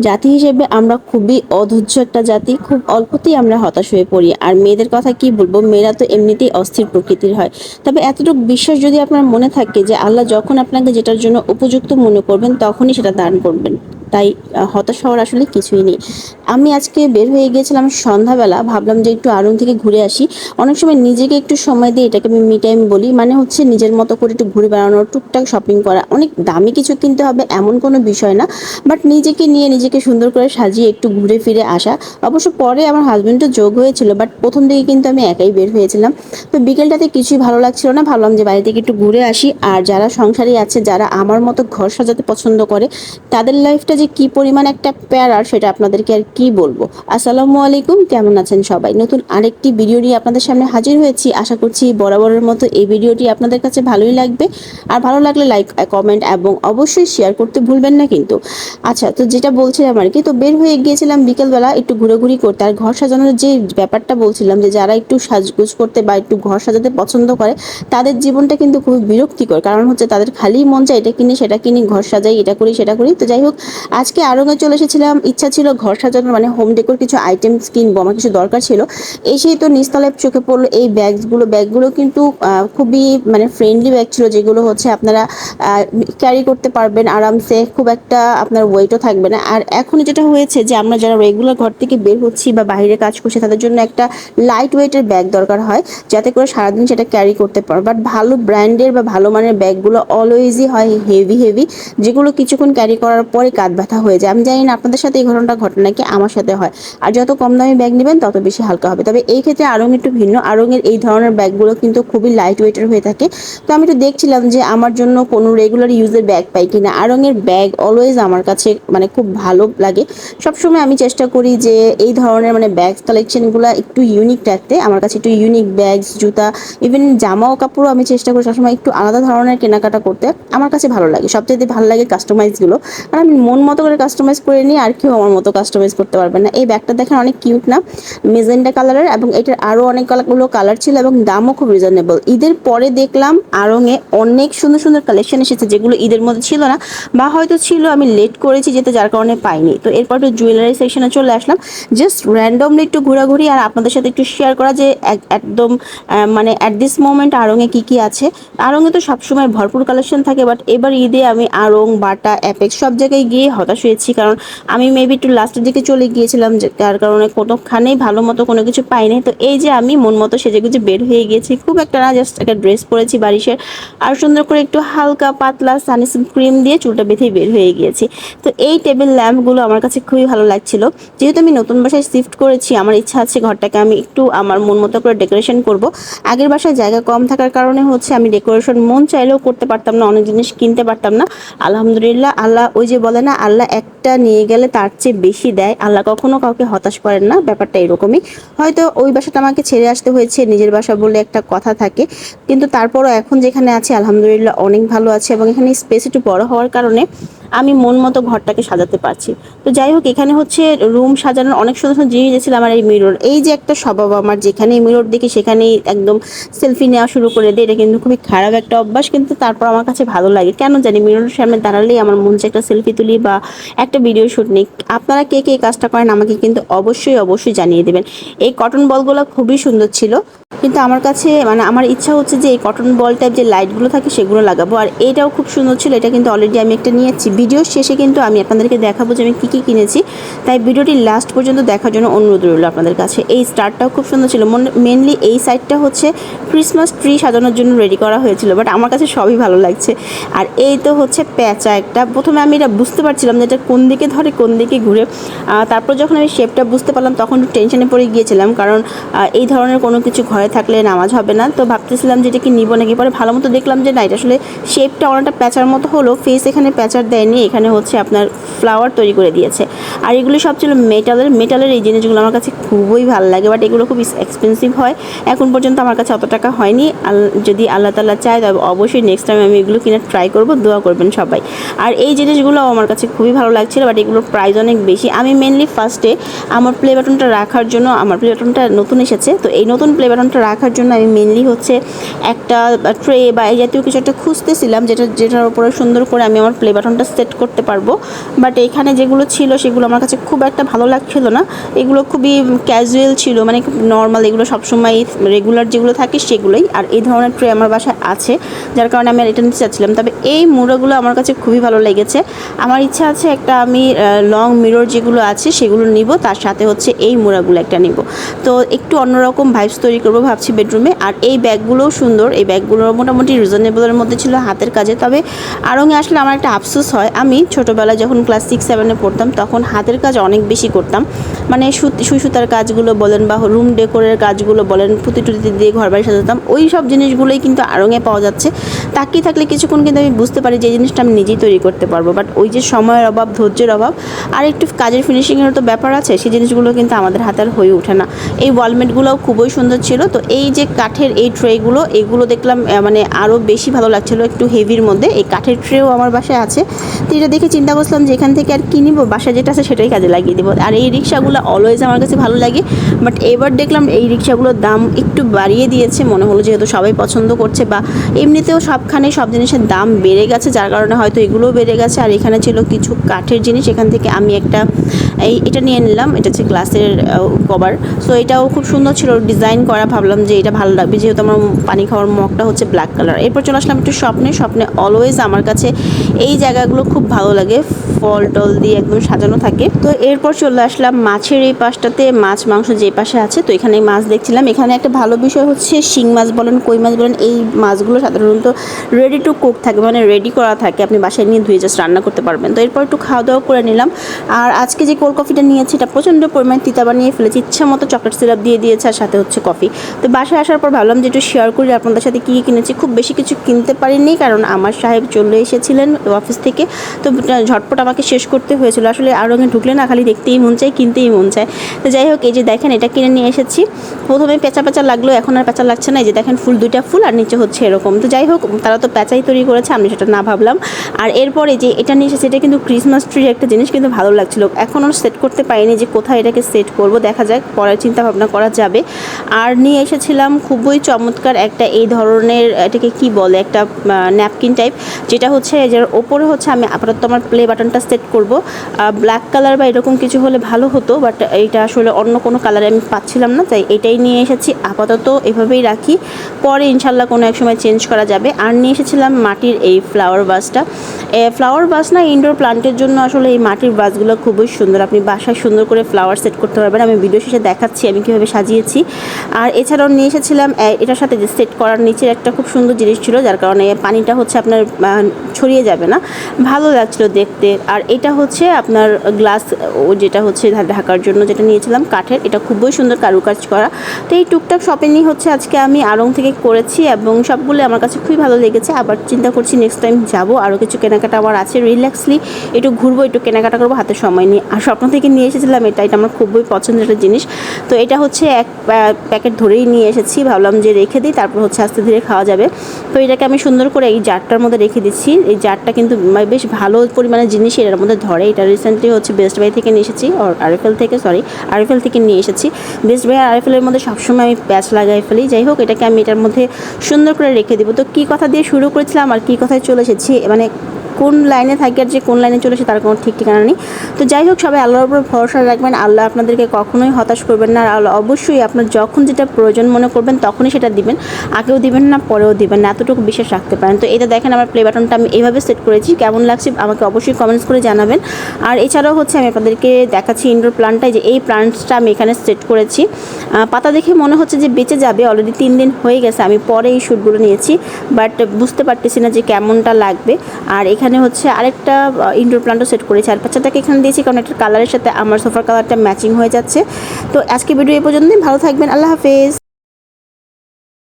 জাতি হিসেবে আমরা খুবই অধৈর্য একটা জাতি, খুব অল্পতেই আমরা হতাশ হয়ে পড়ি। আর মেয়েদের কথা কি বলব? মেয়েরা তো এমনিতেই অস্থির প্রকৃতির হয়। তবে এতটুকু বিশ্বাস যদি আপনার মনে থাকে যে আল্লাহ যখন আপনাকে যেটার জন্য উপযুক্ত মনে করবেন, তখনই সেটা দান করবেন। তাই হতাশ হওয়ার আসলে কিছুই নেই। আমি আজকে বের হয়ে গিয়েছিলাম সন্ধ্যাবেলা, ভাবলাম যে একটু আরং থেকে ঘুরে আসি। অনেক সময় নিজেকে একটু সময় দিয়ে এটাকে আমি মি টাইম বলি মানে হচ্ছে নিজের মতো করে একটু ঘুরে বেড়ানো, টুকটাক শপিং করা। অনেক দামি কিছু কিনতে হবে এমন কোনো বিষয় না বাট নিজেকে নিয়ে নিজেকে সুন্দর করে সাজিয়ে একটু ঘুরে ফিরে আসা। অবশ্য পরে আমার হাজবেন্ডও যোগ হয়েছিল বাট প্রথম দিকে কিন্তু আমি একাই বের হয়েছিলাম। তো বিকেলটাতে কিছুই ভালো লাগছিল না, ভাবলাম যে বাড়ি থেকে একটু ঘুরে আসি। আর যারা সংসারী আছে, যারা আমার মতো ঘর সাজাতে পছন্দ করে, তাদের লাইফটা যে কি পরিমাণ একটা প্যারার সেটা আপনাদেরকে আর কি বলব? আসসালামু আলাইকুম, কেমন আছেন সবাই? নতুন আরেকটি ভিডিও নিয়ে আপনাদের সামনে হাজির হয়েছি। আশা করছি বরাবরের মতো এই ভিডিওটি আপনাদের কাছে ভালোই লাগবে। আর ভালো লাগলে লাইক, কমেন্ট এবং অবশ্যই শেয়ার করতে ভুলবেন না কিন্তু। আচ্ছা তো যেটা বলছিলাম আর কি, তো বের হয়ে গিয়েছিলাম বিকেলবেলা একটু ঘুরোঘুরি করতে। আর ঘর সাজানোর যে ব্যাপারটা বলছিলাম যে যারা একটু সাজগুজ করতে বা একটু ঘর সাজাতে পছন্দ করে, তাদের জীবনটা কিন্তু খুবই বিরক্তিকর। কারণ হচ্ছে তাদের খালি মন চায় এটা কিনি, সেটা কিনি, ঘর সাজাই, এটা করি, সেটা করি। তো যাই হোক আজকে আরঙে চলে এসেছিলাম। ইচ্ছা ছিল ঘর সাজানোর মানে হোম ডেকোর কিছু আইটেমস কিনবো, আমার কিছু দরকার ছিল। এসেই তো নিচতলায় চোখে পড়ল এই ব্যাগগুলো ব্যাগগুলো কিন্তু খুবই মানে ফ্রেন্ডলি ব্যাগ ছিল, যেগুলো হচ্ছে আপনারা ক্যারি করতে পারবেন আরামসে। খুব একটা আপনার ওয়েটও থাকবে না। আর এখন যেটা হয়েছে যে, আমরা যারা রেগুলার ঘর থেকে বের হচ্ছি বা বাইরে কাজ করছি, তাদের জন্য একটা লাইট ওয়েটের ব্যাগ দরকার হয়, যাতে করে সারাদিন সেটা ক্যারি করতে পারো। বাট ভালো ব্র্যান্ডের বা ভালো মানের ব্যাগগুলো অলওয়েজই হয় হেভি হেভি যেগুলো কিছুক্ষণ ক্যারি করার পরে কাঁধ ব্যথা হয়ে যায়। আমি জানি না আপনাদের সাথে এই ঘটনাটা ঘটে নাকি আমার সাথে হয়। আর যত কম দামি ব্যাগ নেবেন, তত বেশি হালকা হবে। তবে এই ক্ষেত্রে আরং একটু ভিন্ন। আরঙের এই ধরনের ব্যাগগুলো কিন্তু খুবই লাইট ওয়েটের হয়ে থাকে। তো আমি একটু দেখছিলাম যে আমার জন্য কোনো রেগুলার ইউজের ব্যাগ পাই কিনা। আরঙের ব্যাগ অলওয়েজ আমার কাছে মানে খুব ভালো লাগে। সবসময় আমি চেষ্টা করি যে এই ধরনের মানে ব্যাগ কালেকশনগুলো একটু ইউনিক রাখতে। আমার কাছে একটু ইউনিক ব্যাগস জুতা ইভেন জামাও, কাপড়ও আমি চেষ্টা করি সবসময় একটু আলাদা ধরনের কেনাকাটা করতে। আমার কাছে ভালো লাগে। সবচেয়ে ভালো লাগে কাস্টমাইজগুলো আর আমি মন মতো করে কাস্টমাইজ করে নিই আর কেউ আমার মতো কাস্টমাইজ করতে পারবে না। এই ব্যাগটা দেখেন অনেক কিউট না? মেজেন্ডা কালারের এবং এটার আরও অনেকগুলো কালার ছিল এবং দামও খুব রিজনেবল ঈদের পরে দেখলাম আরঙে অনেক সুন্দর সুন্দর কালেকশন এসেছে যেগুলো ঈদের মধ্যে ছিল না, বা হয়তো ছিল, আমি লেট করেছি যেতে যার কারণে পাইনি। তো এরপর একটু জুয়েলারি সেকশনে চলে আসলাম। জাস্ট র্যান্ডমলি একটু ঘোরাঘুরি আর আপনাদের সাথে একটু শেয়ার করা যে এক- একদম মানে অ্যাট দিস মোমেন্ট আড়ংয়ে কী কী আছে। আড়ংয়ে তো সবসময় ভরপুর কালেকশন থাকে বাট এবার ঈদে আমি আড়ং, বাটা অ্যাপেক্স সব জায়গায় গিয়ে হতাশ হয়েছি, কারণ আমি মেবি একটু লাস্টের দিকে চলে গিয়েছিলাম যার কারণে কোনোখানেই ভালো মতো কোনো কিছু পাইনি। তো এই যে আমি মন মতো সেজে গুজে বের হয়ে গিয়েছি, খুব একটা না জাস্ট একটা ড্রেস পরেছি বারিশের আর সুন্দর করে একটু হালকা পাতলা সানিসিন ক্রিম দিয়ে চুলটা বেঁধে বের হয়ে গিয়েছি। তো এই টেবিল ল্যাম্পগুলো আমার কাছে খুবই ভালো লাগছিল। যেহেতু আমি নতুন বাসায় শিফট করেছি, আমার ইচ্ছা আছে ঘরটাকে আমি একটু আমার মন মতো করে ডেকোরেশন করব। আগের বাসায় জায়গা কম থাকার কারণে হচ্ছে আমি ডেকোরেশন মন চাইলেও করতে পারতাম না, অনেক জিনিস কিনতে পারতাম না। আলহামদুলিল্লাহ, আল্লাহ ওই যে বলে না আল্লাহ একটা নিয়ে গেলে তার চেয়ে বেশি দেয়। আল্লাহ কখনো কাউকে হতাশ করেন না, ব্যাপারটা এরকমই। হয়তো ওই বাসাটা আমাকে ছেড়ে আসতে হয়েছে, নিজের বাসা বলে একটা কথা থাকে। কিন্তু তারপরও এখন যেখানে আছে, আলহামদুলিল্লাহ অনেক ভালো আছে এবং এখানে স্পেস একটু বড় হওয়ার কারণে আমি মন মতো ঘরটাকে সাজাতে পারছি। তো যাই হোক, এখানে হচ্ছে রুম সাজানোর অনেক সুন্দর সুন্দর জিনিস ছিল আমার এই মিরর এই যে একটা স্বভাব আমার, যেখানে মিরর দেখি সেখানেই একদম সেলফি নেওয়া শুরু করে দিই এটা কিন্তু খুবই খারাপ একটা অভ্যাস, কিন্তু তারপর আমার কাছে ভালো লাগে। কেন জানি মিররের সামনে দাঁড়ালেই আমার মন একটা সেলফি তুলি বা একটা ভিডিও শ্যুট নিই আপনারা কে কে এই কাজটা করেন আমাকে কিন্তু অবশ্যই অবশ্যই জানিয়ে দেবেন। এই কটন বলগুলো খুবই সুন্দর ছিল, কিন্তু আমার কাছে মানে আমার ইচ্ছা হচ্ছে যে এই কটন বল টাইপ যে লাইটগুলো থাকে সেগুলো লাগাবো। আর এটাও খুব সুন্দর ছিল, এটা কিন্তু অলরেডি আমি একটা নিয়েছি ভিডিও শেষে কিন্তু আমি আপনাদেরকে দেখাবো যে আমি কী কী কিনেছি। তাই ভিডিওটি লাস্ট পর্যন্ত দেখার জন্য অনুরোধ রইল আপনাদের কাছে। এই স্টারটাও খুব সুন্দর ছিল। মেনলি এই সাইডটা হচ্ছে ক্রিসমাস ট্রি সাজানোর জন্য রেডি করা হয়েছিল বাট আমার কাছে সবই ভালো লাগছে। আর এই তো হচ্ছে প্যাঁচা একটা। প্রথমে আমি এটা বুঝতে পারছিলাম যে এটা কোন দিকে ধরে, কোন দিকে ঘুরে। তারপর যখন আমি শেপটা বুঝতে পারলাম, তখন একটু টেনশনে পড়ে গিয়েছিলাম, কারণ এই ধরনের কোনো কিছু ঘরে থাকলে নামাজ হবে না। তো ভাবতেছিলাম যে এটা কি নিব নাকি? পরে ভালো মতো দেখলাম যে না, এটা আসলে শেপটা অনেকটা প্যাঁচার মতো হলো। ফেস এখানে প্যাচার দেয়নি এখানে হচ্ছে আপনার ফ্লাওয়ার তৈরি করে দিয়েছে। আর এগুলো সব ছিল মেটালের মেটালের এই জিনিসগুলো আমার কাছে খুবই ভালো লাগে বাট এগুলো খুব এক্সপেন্সিভ হয়। এখন পর্যন্ত আমার কাছে অত টাকা হয়নি। যদি আল্লাহ তাল্লাহ চায়, তবে অবশ্যই নেক্সট টাইম আমি এগুলো কিনে ট্রাই করব। দোয়া করবেন সবাই। আর এই জিনিসগুলো আমার কাছে খুবই ভালো লাগছিল বাট এগুলোর প্রাইস অনেক বেশি। আমি মেনলি ফার্স্টে আমার প্লে বাটনটা রাখার জন্য, আমার প্লে বাটনটা নতুন এসেছে। তো এই নতুন প্লে বাটনটা রাখার জন্য আমি মেনলি হচ্ছে একটা ট্রে বা এই জাতীয় কিছু একটা খুঁজতেছিলাম, যেটা, যেটার উপরে সুন্দর করে আমি আমার প্লে বাটনটা সেট করতে পারব। বাট এখানে যেগুলো ছিল সেগুলো আমার কাছে খুব একটা ভালো লাগছিল না। এগুলো খুবই ক্যাজুয়াল ছিল মানে নর্মাল এগুলো সবসময় রেগুলার যেগুলো থাকে সেগুলোই। আর এই ধরনের ট্রে আমার বাসায় আছে, যার কারণে আমি এটা নিতে চাচ্ছিলাম। তবে এই মুড়োগুলো আমার কাছে খুবই ভালো লেগেছে। আমার ইচ্ছা আছে একটা আমি লং মিরর যেগুলো আছে সেগুলো নিব, তার সাথে হচ্ছে এই মুড়াগুলো একটা নিব। তো একটু অন্যরকম ভাইবস তৈরি করব ভাবছি বেডরুমে আর এই ব্যাগগুলোও সুন্দর, এই ব্যাগগুলো মোটামুটি রিজনেবলের মধ্যে ছিল হাতের কাজে। তবে আরঙে আসলে আমার একটা আফসোস হয় আমি ছোটোবেলায় যখন ক্লাস সিক্স সেভেনে পড়তাম, তখন হাতের কাজ অনেক বেশি করতাম। মানে সুই সুতার কাজগুলো বলেন বা রুম ডেকোরের কাজগুলো বলেন পুঁতি টুতি দিয়ে ঘর বাড়ি সাজাতাম, ওই সব জিনিসগুলোই কিন্তু আড়ঙে পাওয়া যাচ্ছে। তাকিয়ে থাকলে কিছুক্ষণ কিন্তু আমি বুঝতে পারি যে জিনিসটা আমি নিজেই তৈরি করতে পারব। বাট ওই যে সময়ের অভাব, ধৈর্যের অভাব, আর একটু কাজের ফিনিশিংয়ের তো ব্যাপার আছে, সেই জিনিসগুলো কিন্তু আমাদের হাতে আর হয়ে ওঠে না। এই ওয়ালমেটগুলোও খুবই সুন্দর ছিল। তো এই যে কাঠের এই ট্রেগুলো এগুলো দেখলাম মানে আরও বেশি ভালো লাগছিল একটু হেভির মধ্যে। এই কাঠের ট্রেও আমার বাসায় আছে। তো এটা দেখে চিন্তা করছিলাম যে এখান থেকে আর কি নিবো? বাসায় যেটা আছে সেটাই কাজে লাগিয়ে দেবো। আর এই রিক্সাগুলো অলওয়েজ আমার কাছে ভালো লাগে। বাট এবার দেখলাম এই রিক্সাগুলোর দাম একটু বাড়িয়ে দিয়েছে। মনে হলো যেহেতু সবাই পছন্দ করছে বা এমনিতেও সবখানে সব জিনিসের দাম বেড়ে গেছে। যার কারণে হয়তো এগুলোও বেড়ে গেছে। আর এখানে ছিল কিছু কাঠের জিনিস। এখান থেকে আমি একটা এই এটা নিয়ে নিলাম। এটা হচ্ছে গ্লাসের কভার। সো এটাও খুব সুন্দর ছিল। ডিজাইন করা ভাবলাম যে এটা ভালো লাগবে। যেহেতু আমার পানি খাওয়ার মগটা হচ্ছে ব্ল্যাক কালার এরপর চলে আসলাম একটু স্বপ্নে। স্বপ্নে অলওয়েজ আমার কাছে এই জায়গাগুলো খুব ভালো লাগে, ফল টল দিয়ে একদম সাজানো থাকে। তো এরপর চলে আসলাম মাছের এই পাশটাতে, মাছ মাংস যে পাশে আছে। তো এখানে মাছ দেখছিলাম। এখানে একটা ভালো বিষয় হচ্ছে শিং মাছ বলেন, কই মাছ বলেন, এই মাছগুলো সাধারণত রেডি টু কুক থাকে মানে রেডি করা থাকে। আপনি বাসায় নিয়ে ধুয়ে জাস্ট রান্না করতে পারবেন। তো এরপর একটু খাওয়া দাওয়া করে নিলাম। আর আজকে যে কোল্ড কফিটা নিয়েছি, এটা প্রচণ্ড পরিমাণে তিতা বানিয়ে ফেলেছি। ইচ্ছা মতো চকলেট সিরাপ দিয়ে দিয়েছে আর সাথে হচ্ছে কফি তো বাসায় আসার পর ভাবলাম যে একটু শেয়ার করি, আপনাদের সাথে কী কী কিনেছি। খুব বেশি কিছু কিনতে পারিনি, কারণ আমার সাহেব চলে এসেছিলেন অফিস থেকে। তো ঝটপট আমাকে শেষ করতে হয়েছিল। আসলে আর রঙে ঢুকলে না, খালি দেখতেই মন চায়, কিনতেই মন চায়। তো যাই হোক, এই যে দেখেন, এটা কিনে নিয়ে এসেছি। প্রথমে পেঁচা পেঁচা লাগল এখন আর পেঁচা লাগছে না। এই যে দেখেন, ফুল, দুইটা ফুল, আর নিচে হচ্ছে এরকম। তো যাই হোক, তারা তো পেঁচাই তৈরি করেছে, আমি সেটা না ভাবলাম। আর এরপরে যে এটা নিয়ে এসেছে, এটা কিন্তু ক্রিসমাস ট্রির একটা জিনিস কিন্তু ভালো লাগছিল। এখনও সেট করতে পারিনি যে কোথায় এটাকে সেট করব, দেখা যাক পরের চিন্তা ভাবনা করা যাবে। আর নিয়ে এসেছিলাম খুবই চমৎকার একটা এই ধরনের, এটাকে কি বলে, একটা ন্যাপকিন টাইপ যেটা হচ্ছে যার ওপরে হচ্ছে আমি আপাতত আমার প্লে বাটনটা সেট করব। ব্ল্যাক কালার বা এরকম কিছু হলে ভালো হতো বাট এইটা আসলে অন্য কোনো কালারে আমি পাচ্ছিলাম না, তাই এটাই নিয়ে এসেছি। আপাতত এভাবেই রাখি। পরে ইনশাল্লাহ কোনো এক সময় চেঞ্জ করা যাবে। আর নিয়ে এসেছিলাম মাটির এই ফ্লাওয়ার বাসটা ফ্লাওয়ার বাস না ইনডোর প্লান্টের জন্য আসলে এই মাটির বাসগুলো খুবই সুন্দর। আপনি বাসায় সুন্দর করে ফ্লাওয়ার সেট করতে পারবেন। আমি ভিডিও শেষে দেখাচ্ছি আমি কীভাবে সাজিয়েছি। আর এছাড়াও নিয়ে এসেছিলাম এটার সাথে যে সেট করার নিচের একটা খুব সুন্দর জিনিস ছিল, যার কারণে পানিটা হচ্ছে আপনার ছড়িয়ে যাবে না। ভালো লাগছিল দেখতে। আর এটা হচ্ছে আপনার গ্লাস ও যেটা হচ্ছে ঢাকার জন্য যেটা নিয়েছিলাম, কাঠের। এটা খুবই সুন্দর কারুকাজ করা। তো এই টুকটাক শপিংই হচ্ছে আজকে আমি আড়ং থেকে করেছি এবং সবগুলো আমার কাছে খুবই ভালো লেগেছে। আবার চিন্তা করছি নেক্সট টাইম যাব। আরও কিছু কেনাকাটা আমার আছে। রিল্যাক্সলি একটু ঘুরবো, একটু কেনাকাটা করব, হাতে সময় নিয়ে। আর স্বপ্ন থেকে নিয়ে এসেছিলাম এটা। এটা আমার খুবই পছন্দের একটা জিনিস। তো এটা হচ্ছে এক প্যাকেট ধরেই নিয়ে এসেছি। ভাবলাম যে রেখে দিই, তারপর হচ্ছে আস্তে ধীরে খাওয়া যাবে। তো এটাকে আমি সুন্দর করে এই জারটার মধ্যে রেখে দিচ্ছি। এই জারটা কিন্তু বেশ ভালো পরিমাণে জিনিস এটার মধ্যে ধরে। এটা রিসেন্টলি হচ্ছে বেস্ট বাই থেকে নিয়ে এসেছি আর আরএফএল থেকে সরি আরএফএল থেকে নিয়ে এসেছি। বেস্ট বাই আর আরএফএলের মধ্যে সবসময় আমি প্যাচ লাগাই ফেলি। যাই হোক, এটাকে আমি এটার মধ্যে সুন্দর করে রেখে দিব। তো কী কথা দিয়ে শুরু করেছিলাম আর কী কথায় চলে এসেছি মানে কোন লাইনে থাকি আর যে কোন লাইনে চলেছে তার কোনো ঠিক ঠিকানা নেই। তো যাই হোক, সবাই আল্লাহর উপর ভরসা রাখবেন। আল্লাহ আপনাদেরকে কখনোই হতাশ করবেন না। আর আল্লাহ অবশ্যই আপনার যখন যেটা প্রয়োজন মনে করবেন, তখনই সেটা দিবেন। আগেও দিবেন না, পরেও দিবেন না। এতটুকু বিশ্বাস রাখতে পারেন। তো এটা দেখেন, আমার প্লে বাটনটা আমি এইভাবে সেট করেছি। কেমন লাগছে আমাকে অবশ্যই কমেন্টস করে জানাবেন। আর এছাড়াও হচ্ছে, আমি আপনাদেরকে দেখাচ্ছি ইনডোর প্লান্টটাই যে এই প্লান্টসটা আমি এখানে সেট করেছি। পাতা দেখে মনে হচ্ছে যে বেঁচে যাবে অলরেডি তিন দিন হয়ে গেছে। আমি পরে এই শ্যুটগুলো নিয়েছি বাট বুঝতে পারতেছি না যে কেমনটা লাগবে। আর এখানে হচ্ছে আরেকটা ইনডোর প্লান্টও সেট করেছি। আর বাচ্চাটাকে এখানে দিয়েছি কারণ এটার কালারের সাথে আমার সোফার কালারটা ম্যাচিং হয়ে যাচ্ছে। তো আজকে ভিডিও এ পর্যন্তই। ভালো থাকবেন। আল্লাহ হাফেজ।